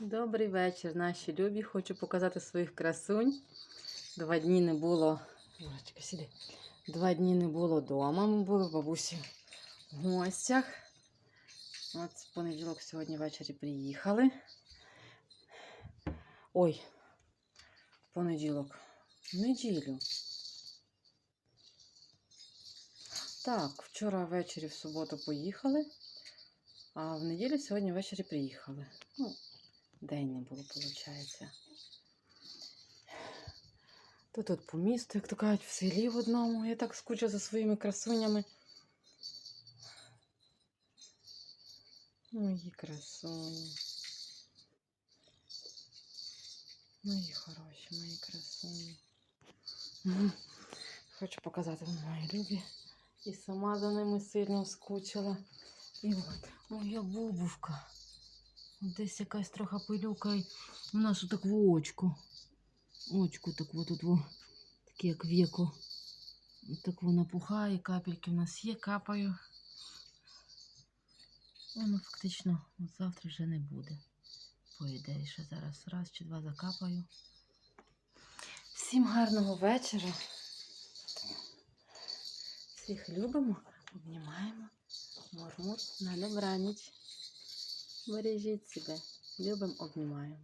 Добрий вечір, наші любі. Хочу показати своїх красунь. Два дні не було. Юрочка, сиди. Два дні не було вдома. Ми були в бабусі в гостях. От в понеділок сьогодні ввечері приїхали. Ой, понеділок. В неділю. Так, вчора ввечері в суботу поїхали, а в неділю сьогодні ввечері приїхали. Ну, день не було, виходить. То тут по місту, як то кажуть, в селі в одному. Я так скучу за своїми красунями. Мої красуні. Мої хороші, мої красуні. Хочу показати вам мої любі. І сама за ними сильно скучила. І от моя бубушка. Десь якась трохи пилюка і в нашу так в очку. Очку так от тут, таке як віко. Так воно пухає, капельки в нас є, капаю. Воно фактично завтра вже не буде. По ідеї, ще зараз раз чи два закапаю. Всім гарного вечора. Всіх любимо, обнімаємо. Мурмур на добраніч. Бережіть себе. Любим, обнімаємо.